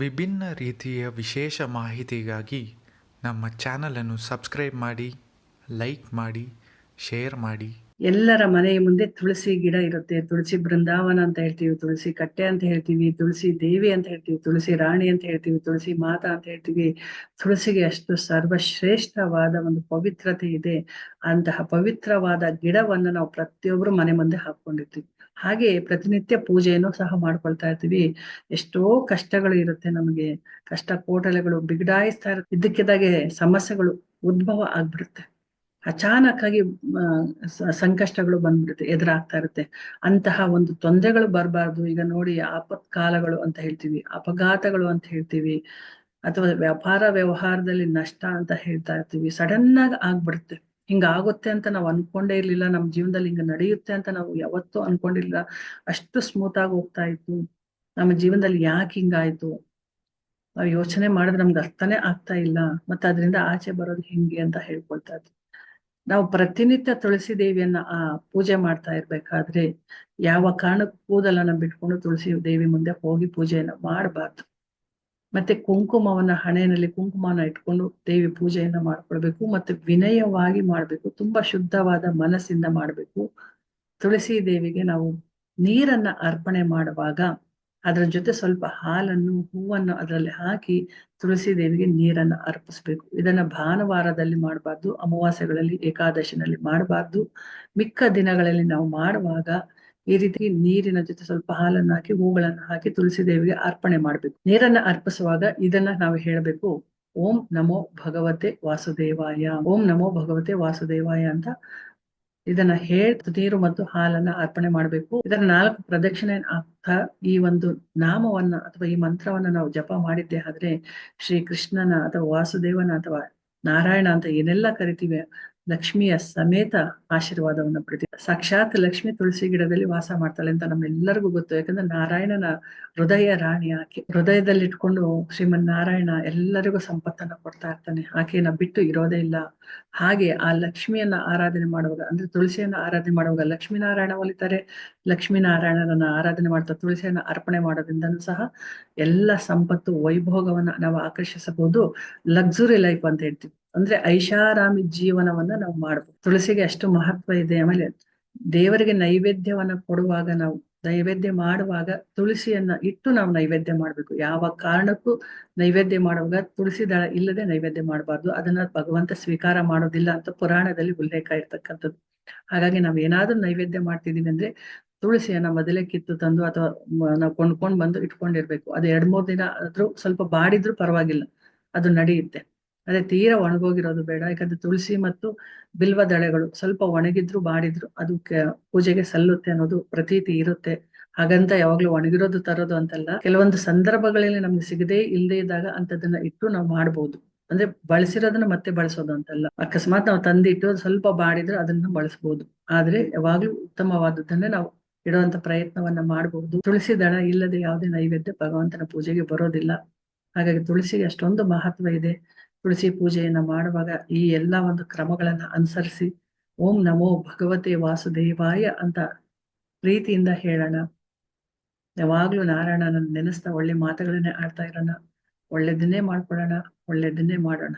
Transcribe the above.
ವಿಭಿನ್ನ ರೀತಿಯ ವಿಶೇಷ ಮಾಹಿತಿಗಾಗಿ ನಮ್ಮ ಚಾನಲನ್ನು ಸಬ್ಸ್ಕ್ರೈಬ್ ಮಾಡಿ, ಲೈಕ್ ಮಾಡಿ, ಶೇರ್ ಮಾಡಿ. ಎಲ್ಲರ ಮನೆಯ ಮುಂದೆ ತುಳಸಿ ಗಿಡ ಇರುತ್ತೆ. ತುಳಸಿ ಬೃಂದಾವನ ಅಂತ ಹೇಳ್ತೀವಿ, ತುಳಸಿ ಕಟ್ಟೆ ಅಂತ ಹೇಳ್ತೀವಿ, ತುಳಸಿ ದೇವಿ ಅಂತ ಹೇಳ್ತೀವಿ, ತುಳಸಿ ರಾಣಿ ಅಂತ ಹೇಳ್ತೀವಿ, ತುಳಸಿ ಮಾತಾ ಅಂತ ಹೇಳ್ತೀವಿ. ತುಳಸಿಗೆ ಅಷ್ಟು ಸರ್ವಶ್ರೇಷ್ಠವಾದ ಒಂದು ಪವಿತ್ರತೆ ಇದೆ. ಅಂತಹ ಪವಿತ್ರವಾದ ಗಿಡವನ್ನು ನಾವು ಪ್ರತಿಯೊಬ್ಬರು ಮನೆ ಮುಂದೆ ಹಾಕೊಂಡಿರ್ತೀವಿ ಹಾಗೆ ಪ್ರತಿನಿತ್ಯ ಪೂಜೆಯನ್ನು ಸಹ ಮಾಡ್ಕೊಳ್ತಾ ಇರ್ತೀವಿ. ಎಷ್ಟೋ ಕಷ್ಟಗಳು ಇರುತ್ತೆ ನಮಗೆ. ಕಷ್ಟ ಕೋಟಲೆಗಳು ಬಿಗಡಾಯಿಸ್ತಾ ಇರುತ್ತೆ ಇದಕ್ಕಿದ್ದಾಗೆ ಸಮಸ್ಯೆಗಳು ಉದ್ಭವ ಆಗ್ಬಿಡುತ್ತೆ. ಅಚಾನಕ್ ಆಗಿ ಸಂಕಷ್ಟಗಳು ಬಂದ್ಬಿಡುತ್ತೆ, ಎದುರಾಗ್ತಾ ಇರುತ್ತೆ. ಅಂತಹ ಒಂದು ತೊಂದರೆಗಳು ಬರಬಾರ್ದು. ಈಗ ನೋಡಿ ಆಪತ್ಕಾಲಗಳು ಅಂತ ಹೇಳ್ತೀವಿ, ಅಪಘಾತಗಳು ಅಂತ ಹೇಳ್ತೀವಿ, ಅಥವಾ ವ್ಯಾಪಾರ ವ್ಯವಹಾರದಲ್ಲಿ ನಷ್ಟ ಅಂತ ಹೇಳ್ತಾ ಇರ್ತೀವಿ. ಸಡನ್ ಆಗಿ ಆಗ್ಬಿಡುತ್ತೆ. ಹಿಂಗ ಆಗುತ್ತೆ ಅಂತ ನಾವು ಅನ್ಕೊಂಡೇ ಇರ್ಲಿಲ್ಲ. ನಮ್ಮ ಜೀವನದಲ್ಲಿ ಹಿಂಗ ನಡೆಯುತ್ತೆ ಅಂತ ನಾವು ಯಾವತ್ತೂ ಅನ್ಕೊಂಡಿರ್ಲಿಲ್ಲ. ಅಷ್ಟು ಸ್ಮೂತ್ ಆಗಿ ಹೋಗ್ತಾ ಇತ್ತು. ನಮ್ಮ ಜೀವನದಲ್ಲಿ ಯಾಕೆ ಹಿಂಗಾಯ್ತು ನಾವು ಯೋಚನೆ ಮಾಡಿದ್ರೆ ನಮ್ಗೆ ಅರ್ಥನೇ ಆಗ್ತಾ ಇಲ್ಲ. ಮತ್ತೆ ಅದರಿಂದ ಆಚೆ ಬರೋದು ಹಿಂಗೆ ಅಂತ ಹೇಳ್ಕೊಳ್ತಾ ಇದ್ವಿ ನಾವು ಪ್ರತಿನಿತ್ಯ ತುಳಸಿ ದೇವಿಯನ್ನ ಆ ಪೂಜೆ ಮಾಡ್ತಾ ಇರ್ಬೇಕಾದ್ರೆ ಯಾವ ಕಾರಣಕ್ಕೂ ಕೂದಲನ್ನ ಬಿಟ್ಕೊಂಡು ತುಳಸಿ ದೇವಿ ಮುಂದೆ ಹೋಗಿ ಪೂಜೆಯನ್ನ ಮಾಡಬಾರ್ದು. ಮತ್ತೆ ಕುಂಕುಮವನ್ನ ಹಣೆಯಲ್ಲಿ ಕುಂಕುಮನ ಇಟ್ಕೊಂಡು ದೇವಿ ಪೂಜೆಯನ್ನ ಮಾಡ್ಕೊಳ್ಬೇಕು, ಮತ್ತೆ ವಿನಯವಾಗಿ ಮಾಡ್ಬೇಕು, ತುಂಬಾ ಶುದ್ಧವಾದ ಮನಸ್ಸಿಂದ ಮಾಡ್ಬೇಕು. ತುಳಸಿ ದೇವಿಗೆ ನಾವು ನೀರನ್ನ ಅರ್ಪಣೆ ಮಾಡುವಾಗ ಅದರ ಜೊತೆ ಸ್ವಲ್ಪ ಹಾಲನ್ನು, ಹೂವನ್ನು ಅದರಲ್ಲಿ ಹಾಕಿ ತುಳಸಿ ದೇವಿಗೆ ನೀರನ್ನ ಅರ್ಪಿಸ್ಬೇಕು. ಇದನ್ನ ಭಾನುವಾರದಲ್ಲಿ ಮಾಡಬಾರ್ದು, ಅಮಾವಾಸ್ಯೆಗಳಲ್ಲಿ, ಏಕಾದಶಿನಲ್ಲಿ ಮಾಡಬಾರ್ದು. ಮಿಕ್ಕ ದಿನಗಳಲ್ಲಿ ನಾವು ಮಾಡುವಾಗ ಈ ರೀತಿ ನೀರಿನ ಜೊತೆ ಸ್ವಲ್ಪ ಹಾಲನ್ನು ಹಾಕಿ, ಹೂಗಳನ್ನು ಹಾಕಿ ತುಳಸಿ ದೇವಿಗೆ ಅರ್ಪಣೆ ಮಾಡ್ಬೇಕು. ನೀರನ್ನ ಅರ್ಪಿಸುವಾಗ ಇದನ್ನ ನಾವು ಹೇಳಬೇಕು, ಓಂ ನಮೋ ಭಗವತೆ ವಾಸುದೇವಾಯ, ಓಂ ನಮೋ ಭಗವತೆ ವಾಸುದೇವಾಯ ಅಂತ ಇದನ್ನ ಹೇಳಿ, ನೀರು ಮತ್ತು ಹಾಲನ್ನ ಅರ್ಪಣೆ ಮಾಡಬೇಕು. ಇದರ ನಾಲ್ಕು ಪ್ರದಕ್ಷಿಣೆ ಅರ್ಥ ಈ ಒಂದು ನಾಮವನ್ನ ಅಥವಾ ಈ ಮಂತ್ರವನ್ನ ನಾವು ಜಪ ಮಾಡಿದ್ದೆ ಆದ್ರೆ ಶ್ರೀ ಕೃಷ್ಣನ ಅಥವಾ ವಾಸುದೇವನ ಅಥವಾ ನಾರಾಯಣ ಅಂತ ಏನೆಲ್ಲ ಕರಿತೀವಿ ಲಕ್ಷ್ಮಿಯ ಸಮೇತ ಆಶೀರ್ವಾದವನ್ನ ಪಡಿತೀವಿ. ಸಾಕ್ಷಾತ್ ಲಕ್ಷ್ಮಿ ತುಳಸಿ ಗಿಡದಲ್ಲಿ ವಾಸ ಮಾಡ್ತಾಳೆ ಅಂತ ನಮ್ಮೆಲ್ಲರಿಗೂ ಗೊತ್ತು. ಯಾಕಂದ್ರೆ ನಾರಾಯಣನ ಹೃದಯ ರಾಣಿ ಆಕೆ. ಹೃದಯದಲ್ಲಿ ಇಟ್ಕೊಂಡು ಶ್ರೀಮನ್ ನಾರಾಯಣ ಎಲ್ಲರಿಗೂ ಸಂಪತ್ತನ್ನ ಕೊಡ್ತಾ ಇರ್ತಾನೆ. ಆಕೆಯನ್ನ ಬಿಟ್ಟು ಇರೋದೇ ಇಲ್ಲ. ಹಾಗೆ ಆ ಲಕ್ಷ್ಮಿಯನ್ನ ಆರಾಧನೆ ಮಾಡುವಾಗ, ಅಂದ್ರೆ ತುಳಸಿಯನ್ನ ಆರಾಧನೆ ಮಾಡುವಾಗ ಲಕ್ಷ್ಮೀನಾರಾಯಣ ಒಲಿತಾರೆ. ಲಕ್ಷ್ಮೀನಾರಾಯಣರನ್ನ ಆರಾಧನೆ ಮಾಡ್ತಾ ತುಳಸಿಯನ್ನ ಅರ್ಪಣೆ ಮಾಡೋದ್ರಿಂದನೂ ಸಹ ಎಲ್ಲ ಸಂಪತ್ತು, ವೈಭೋಗವನ್ನ ನಾವು ಆಕರ್ಷಿಸಬಹುದು. ಲಕ್ಸುರಿ ಲೈಫ್ ಅಂತ ಹೇಳ್ತೀವಿ. ಅಂದ್ರೆ ಐಷಾರಾಮಿ ಜೀವನವನ್ನ ನಾವು ಮಾಡ್ಬೋದು. ತುಳಸಿಗೆ ಅಷ್ಟು ಮಹತ್ವ ಇದೆ. ಆಮೇಲೆ ದೇವರಿಗೆ ನೈವೇದ್ಯವನ್ನ ಕೊಡುವಾಗ ನಾವು ನೈವೇದ್ಯ ಮಾಡುವಾಗ ತುಳಸಿಯನ್ನ ಇಟ್ಟು ನಾವು ನೈವೇದ್ಯ ಮಾಡ್ಬೇಕು. ಯಾವ ಕಾರಣಕ್ಕೂ ನೈವೇದ್ಯ ಮಾಡುವಾಗ ತುಳಸಿ ದಳ ಇಲ್ಲದೆ ನೈವೇದ್ಯ ಮಾಡಬಾರ್ದು. ಅದನ್ನ ಭಗವಂತ ಸ್ವೀಕಾರ ಮಾಡೋದಿಲ್ಲ ಅಂತ ಪುರಾಣದಲ್ಲಿ ಉಲ್ಲೇಖ ಇರ್ತಕ್ಕಂಥದ್ದು. ಹಾಗಾಗಿ ನಾವು ಏನಾದ್ರೂ ನೈವೇದ್ಯ ಮಾಡ್ತಿದೀವಿ ಅಂದ್ರೆ ತುಳಸಿಯನ್ನ ಮೊದಲೇ ಕಿತ್ತು ತಂದು ಅಥವಾ ನಾವು ಕೊಂಡ್ಕೊಂಡ್ ಬಂದು ಇಟ್ಕೊಂಡಿರ್ಬೇಕು. ಅದು ಎರಡ್ ಮೂರ್ ದಿನ ಆದ್ರೂ ಸ್ವಲ್ಪ ಬಾಡಿದ್ರು ಪರವಾಗಿಲ್ಲ. ಅದು ನಡೆಯುತ್ತೆ. ಅದೇ ತೀರ ಒಣಗೋಗಿರೋದು ಬೇಡ. ಯಾಕಂದ್ರೆ ತುಳಸಿ ಮತ್ತು ಬಿಲ್ವ ದಳೆಗಳು ಸ್ವಲ್ಪ ಒಣಗಿದ್ರು, ಬಾಡಿದ್ರು, ಅದು ಪೂಜೆಗೆ ಸಲ್ಲುತ್ತೆ ಅನ್ನೋದು ಪ್ರತೀತಿ ಇರುತ್ತೆ. ಹಾಗಂತ ಯಾವಾಗ್ಲೂ ಒಣಗಿರೋದು ತರೋದು ಅಂತಲ್ಲ. ಕೆಲವೊಂದು ಸಂದರ್ಭಗಳಲ್ಲಿ ನಮ್ಗೆ ಸಿಗದೇ ಇಲ್ಲದೆ ಇದ್ದಾಗ ಅಂತದನ್ನ ಇಟ್ಟು ನಾವು ಮಾಡ್ಬೋದು. ಅಂದ್ರೆ ಬಳಸಿರೋದನ್ನ ಮತ್ತೆ ಬಳಸೋದು ಅಂತಲ್ಲ. ಅಕಸ್ಮಾತ್ ನಾವು ತಂದಿಟ್ಟು ಸ್ವಲ್ಪ ಬಾಡಿದ್ರೆ ಅದನ್ನ ಬಳಸಬಹುದು ಆದ್ರೆ ಯಾವಾಗ್ಲೂ ಉತ್ತಮವಾದದ್ದನ್ನೇ ನಾವು ಇಡುವಂತ ಪ್ರಯತ್ನವನ್ನ ಮಾಡಬಹುದು ತುಳಸಿ ದಳ ಇಲ್ಲದೆ ಯಾವುದೇ ನೈವೇದ್ಯ ಭಗವಂತನ ಪೂಜೆಗೆ ಬರೋದಿಲ್ಲ. ಹಾಗಾಗಿ ತುಳಸಿಗೆ ಅಷ್ಟೊಂದು ಮಹತ್ವ ಇದೆ. ತುಳಸಿ ಪೂಜೆಯನ್ನ ಮಾಡುವಾಗ ಈ ಎಲ್ಲಾ ಒಂದು ಕ್ರಮಗಳನ್ನ ಅನುಸರಿಸಿ ಓಂ ನಮೋ ಭಗವತೆ ವಾಸುದೇವಾಯ ಅಂತ ಪ್ರೀತಿಯಿಂದ ಹೇಳೋಣ. ಯಾವಾಗ್ಲೂ ನಾರಾಯಣನ ನೆನೆಸ್ತಾ ಒಳ್ಳೆ ಮಾತುಗಳನ್ನೇ ಆಡ್ತಾ ಇರೋಣ. ಒಳ್ಳೆದನ್ನೇ ಮಾಡ್ಕೊಳ್ಳೋಣ, ಒಳ್ಳೆದನ್ನೇ ಮಾಡೋಣ.